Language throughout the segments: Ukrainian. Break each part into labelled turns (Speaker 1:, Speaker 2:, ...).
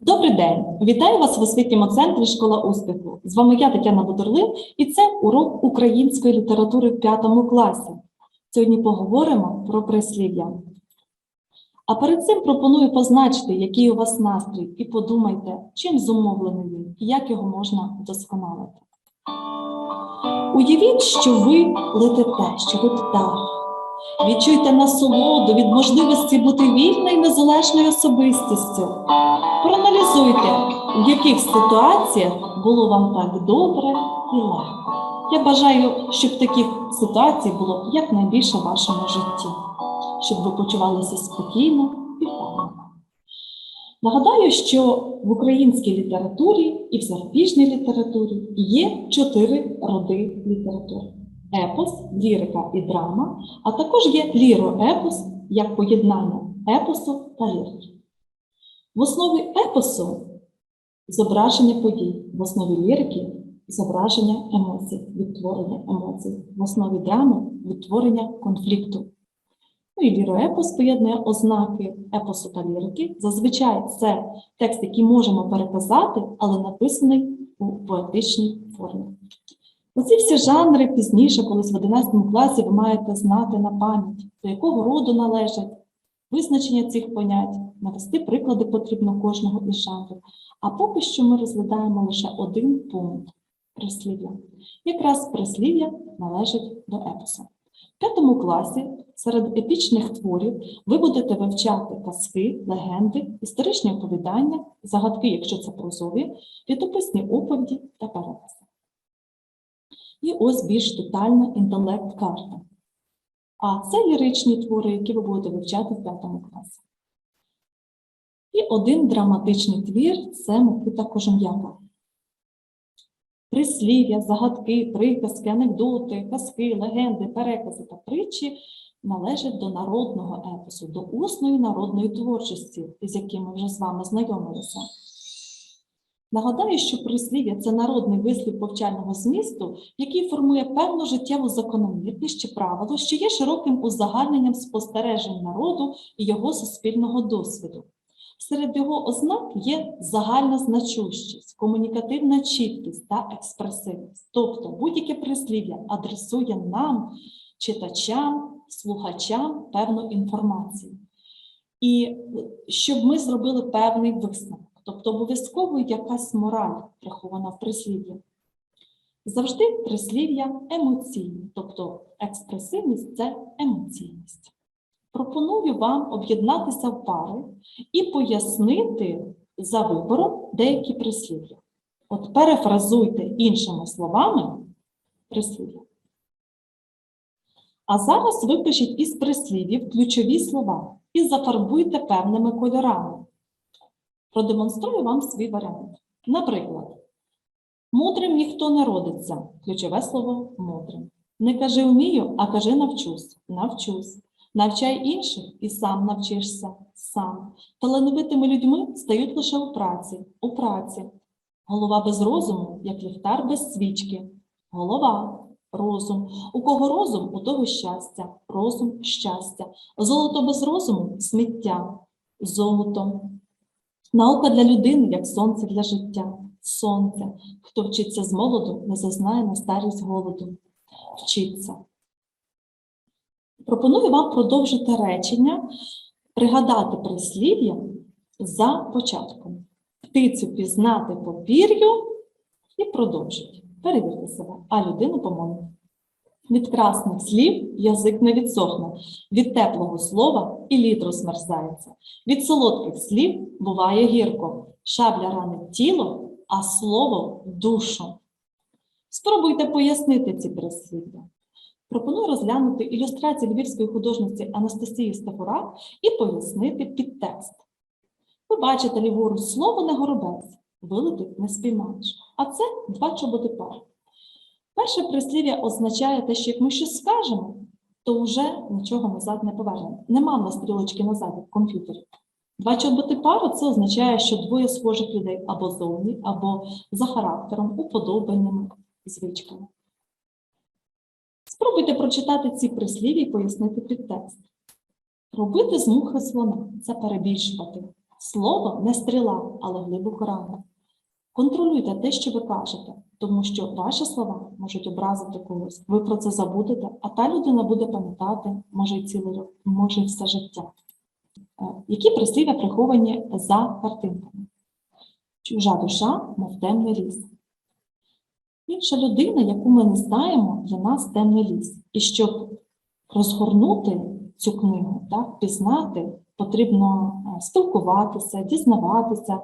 Speaker 1: Добрий день! Вітаю вас в освітньому центрі Школа успіху. З вами я Тетяна Будорлив, і це урок української літератури в п'ятому класі. Сьогодні поговоримо про прислів'я. А перед цим пропоную позначити, який у вас настрій, і подумайте, чим зумовлений він і як його можна вдосконалити. Уявіть, що ви летите, що ви птах. Відчуйте насолоду від можливості бути вільною і незалежною особистістю. Проаналізуйте, в яких ситуаціях було вам так добре і легко. Я бажаю, щоб таких ситуацій було якнайбільше в вашому житті, щоб ви почувалися спокійно і впевнено. Нагадаю, що в українській літературі і в зарубіжній літературі є чотири роди літератури: епос, лірика і драма, а також є ліроепос як поєднання епосу та лірики. В основі епосу зображення подій, в основі лірики зображення емоцій, відтворення емоцій, в основі драми відтворення конфлікту. Ну і ліроепос поєднує ознаки епосу та лірики. Зазвичай це текст, який можемо переказати, але написаний у поетичній формі. Оці всі жанри пізніше, колись в 11 класі, ви маєте знати на пам'ять, до якого роду належать, визначення цих понять, навести приклади потрібно кожного із жанрів. А поки що ми розглядаємо лише один пункт прислів'я. Якраз прислів'я належить до епосу. В п'ятому класі серед епічних творів ви будете вивчати казки, легенди, історичні оповідання, загадки, якщо це прозові, літописні оповіді та переписи. І ось більш детальна інтелект-карта. А це ліричні твори, які ви будете вивчати в п'ятому класі. І один драматичний твір це Микита Кожем'яка. Прислів'я, загадки, приказки, анекдоти, казки, легенди, перекази та притчі належать до народного епосу, до усної народної творчості, з яким ми вже з вами знайомилися. Нагадаю, що прислів'я це народний вислів повчального змісту, який формує певну життєву закономірність чи правило, що є широким узагальненням спостережень народу і його суспільного досвіду. Серед його ознак є загальна значущість, комунікативна чіткість та експресивність. Тобто будь-яке прислів'я адресує нам, читачам, слухачам певну інформацію. І щоб ми зробили певний висновок. Тобто обов'язково якась мораль прихована в прислів'ї. Завжди прислів'я емоційні, тобто експресивність це емоційність. Пропоную вам об'єднатися в пари і пояснити за вибором деякі прислів'я. От перефразуйте іншими словами прислів'я. А зараз випишіть із прислів'їв ключові слова і зафарбуйте певними кольорами. Продемонструю вам свій варіант. Наприклад, мудрим ніхто не родиться. Ключове слово мудрим. Не кажи вмію, а кажи навчусь. Навчусь. Навчай інших і сам навчишся сам. Талановитими людьми стають лише у праці, у праці. Голова без розуму, як ліхтар без свічки. Голова, розум. У кого розум, у того щастя, розум, щастя. Золото без розуму сміття, золото. Наука для людини, як сонце для життя, сонце. Хто вчиться з молоду, не зазнає на старість голоду. Вчиться. Пропоную вам продовжити речення, пригадати прислів'я за початком. Птицю пізнати по пір'ю і продовжити. Перевірте себе, а людину по-моєму. Від красних слів язик не відсохне, від теплого слова і лід розмерзається. Від солодких слів буває гірко. Шабля ранить тіло, а слово душу. Спробуйте пояснити ці прислів'я. Пропоную розглянути ілюстрації львівської художниці Анастасії Стафура і пояснити підтекст. Ви бачите ліворуч слово не горобець, вилетить не спіймаєш, а це два чоботи пари. Перше прислів'я означає те, що як ми щось скажемо, то вже нічого назад не повернемо. Нема в нас стрілочки назад в комп'ютері. Два чоботи пару це означає, що двоє схожих людей або зовні, або за характером, уподобаннями, звичками. Спробуйте прочитати ці прислів'я і пояснити підтекст. Робити з мухи слона це перебільшувати. Слово не стріла, але глибоко рана. Контролюйте те, що ви кажете, тому що ваші слова можуть образити когось. Ви про це забудете, а та людина буде пам'ятати, може й цілий рок, може й все життя. Е, Які прислів'я приховані за картинками? Чужа душа, мов темний ліс. Інша людина, яку ми не знаємо, для нас темний ліс. І щоб розгорнути цю книгу, так, пізнати, потрібно е, спілкуватися, дізнаватися,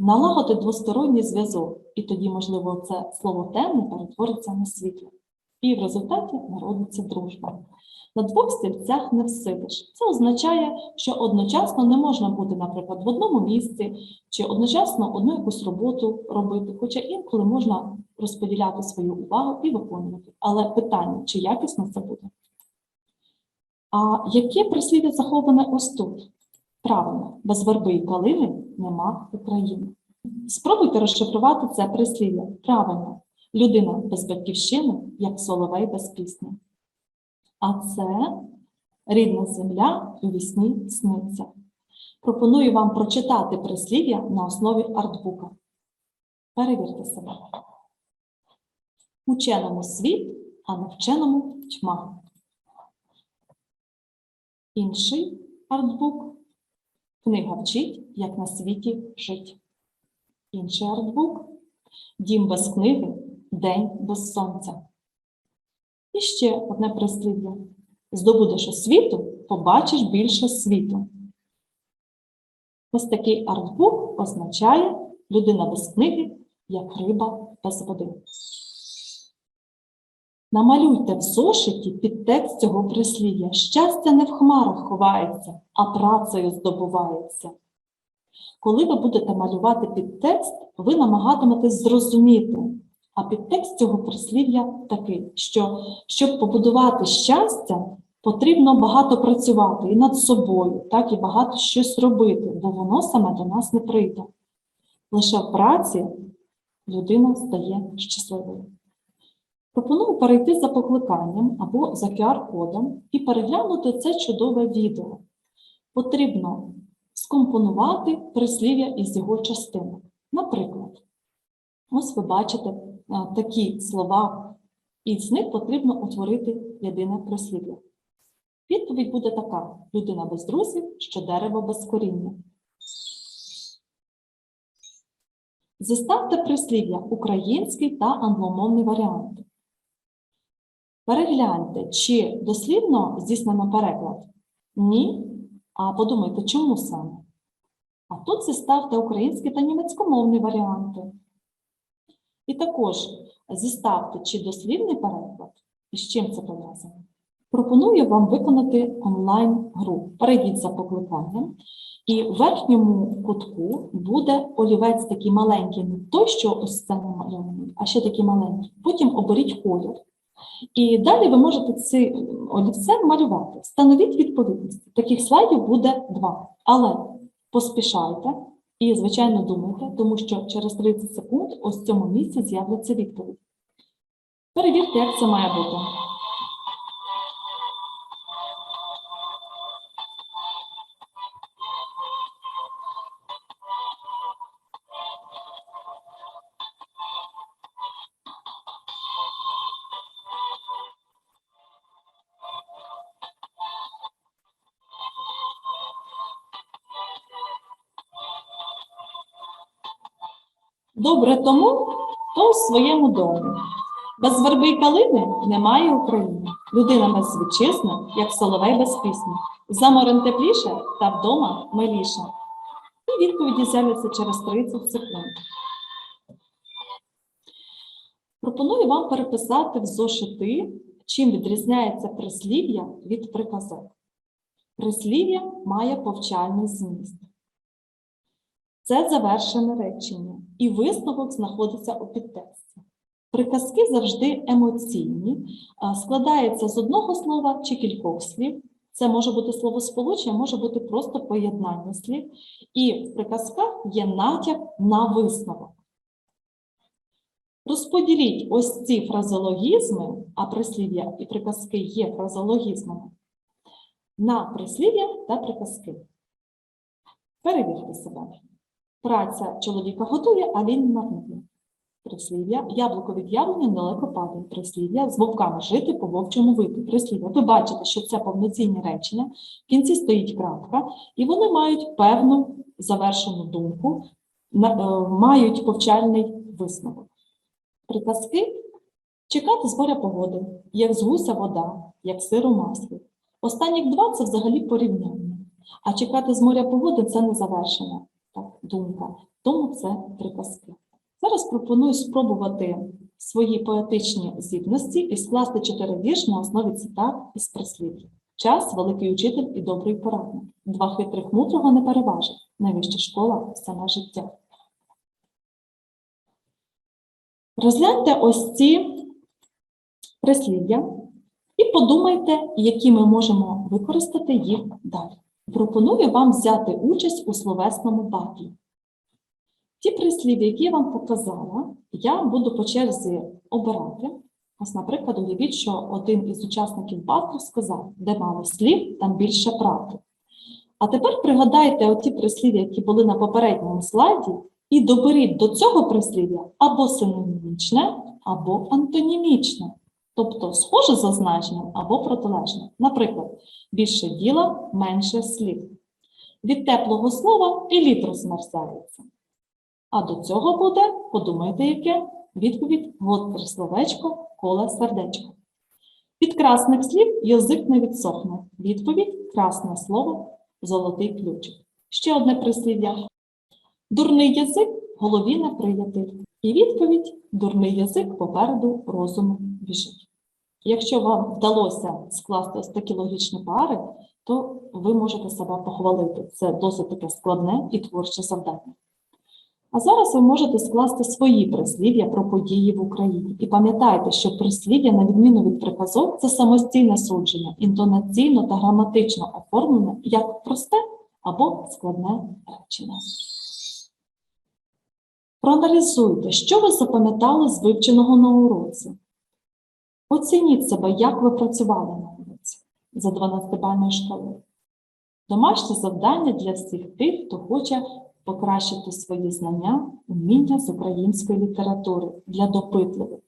Speaker 1: налагодити двосторонній зв'язок. І тоді, можливо, це слово темне перетвориться на світло. І в результаті народиться дружба. На двох стільцях не всидиш. Це означає, що одночасно не можна бути, наприклад, в одному місці чи одночасно одну якусь роботу робити, хоча інколи можна розподіляти свою увагу і виконувати. Але питання, чи якісно це буде? А яке прислів'я заховане ось тут? Правильно, без верби і калини нема України. Спробуйте розшифрувати це прислів'я. Правильно, людина без батьківщини, як соловей без пісні. А це рідна земля у вісні сниться. Пропоную вам прочитати прислів'я на основі артбука. Перевірте себе. Ученому світ, а навченому тьма. Інший артбук. Книга вчить, як на світі жить. Інший артбук. Дім без книги, день без сонця. І ще одне прислів'я. Здобудеш освіту, побачиш більше світу. Ось такий артбук означає людина без книги, як риба без води. Намалюйте в зошиті під текст цього прислів'я. Щастя не в хмарах ховається, а працею здобувається. Коли ви будете малювати підтекст, ви намагатиметесь зрозуміти. А підтекст цього прислів'я такий, що щоб побудувати щастя, потрібно багато працювати і над собою, так і багато щось робити, бо воно саме до нас не прийде. Лише в праці людина стає щасливою. Пропоную перейти за покликанням або за QR-кодом і переглянути це чудове відео. Потрібно скомпонувати прислів'я із його частинок. Наприклад, ось ви бачите такі слова, і з них потрібно утворити єдине прислів'я. Відповідь буде така: людина без друзів, що дерево без коріння. Зіставте прислів'я український та англомовний варіанти. Перегляньте, чи дослівно здійснено переклад? Ні. А подумайте, чому саме? А тут зіставте український та німецькомовні варіанти. І також зіставте, чи дослівний переклад і з чим це пов'язано. Пропоную вам виконати онлайн-гру. Перейдіть за покликанням, і в верхньому кутку буде олівець такий маленький, не той, що ось це намальований, а ще такий маленький. Потім оберіть колір. І далі ви можете ці олівцем малювати. Встановіть відповідність. Таких слайдів буде два. Але поспішайте і, звичайно, думайте, тому що через 30 секунд ось в цьому місці з'являться відповідь. Перевірте, як це має бути. Добре тому, хто у своєму домі. Без верби й калини немає України. Людина без як соловей без пісні. За морем тепліше та вдома миліше. І відповіді з'являться через 30 секунд. Пропоную вам переписати в зошити, чим відрізняється прислів'я від приказок. Прислів'я має повчальний зміст. Це завершене речення, і висновок знаходиться у підтексті. Приказки завжди емоційні, складаються з одного слова чи кількох слів. Це може бути словосполучення, може бути просто поєднання слів. І в приказках є натяк на висновок. Розподіліть ось ці фразеологізми, а прислів'я і приказки є фразеологізмами, на прислів'я та приказки. Перевірте себе. Праця чоловіка готує, а він марнує. Прислів'я. Яблуко від яблуні недалеко падає. Прислів'я. З вовками жити, по вовчому вити. Прислів'я. Ви бачите, що це повноцінні речення. В кінці стоїть крапка, і вони мають певну завершену думку, е, мають повчальний висновок. Приказки чекати з моря погоди, як з гуся вода, як сир у маслі. Останніх два це взагалі порівняння. А чекати з моря погоди це не завершена так, думка. Тому це приказки. Зараз пропоную спробувати свої поетичні здібності і скласти чотири вірші на основі цитат із прислів'я. Час, великий учитель і добрий порадник. Два хитрих мудрого не переважить. Найвища школа саме життя. Розгляньте ось ці прислів'я і подумайте, які ми можемо використати їх далі. Пропоную вам взяти участь у словесному батлі. Ті прислів'я, які я вам показала, я буду по черзі обирати. Ось, наприклад, уявіть, що один із учасників батлу сказав, де мало слів, там більше правди. А тепер пригадайте оті прислів'я, які були на попередньому слайді, і доберіть до цього прислів'я або синонімічне, або антонімічне, тобто схоже за значенням або протилежне. Наприклад, більше діла, менше слів. Від теплого слова і лід розмерзається. А до цього буде, подумайте, яке відповідь гостре словечко, коле сердечко. Від красних слів язик не відсохне. Відповідь красне слово, золотий ключик. Ще одне прислів'я. Дурний язик голові не приятель. І відповідь дурний язик попереду розуму біжить. Якщо вам вдалося скласти ось такі логічні пари, то ви можете себе похвалити. Це досить таке складне і творче завдання. А зараз ви можете скласти свої прислів'я про події в Україні. І пам'ятайте, що прислів'я, на відміну від приказок, це самостійне судження, інтонаційно та граматично оформлене як просте або складне речення. Проаналізуйте, що ви запам'ятали з вивченого на уроці. Оцініть себе, як ви працювали на уроці за 12-бальною шкалою. Домашнє завдання для всіх тих, хто хоче покращити свої знання, уміння з української літератури для допитливих.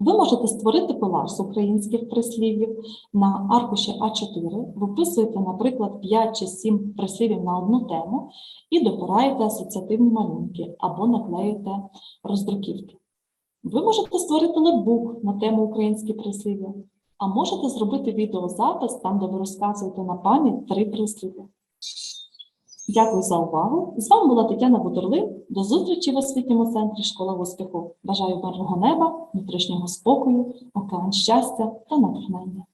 Speaker 1: Ви можете створити колаж з українських прислів'їв на аркуші А4, виписуєте, наприклад, 5 чи 7 прислів'їв на одну тему і допираєте асоціативні малюнки або наклеїте роздруківки. Ви можете створити летбук на тему українські прислів'я, а можете зробити відеозапис там, де ви розказуєте на пам'ять три прислів'я. Дякую за увагу. З вами була Тетяна Бутурлин. До зустрічі в освітньому центрі Школа успіху. Бажаю мирного неба, внутрішнього спокою, океан щастя та натхнення.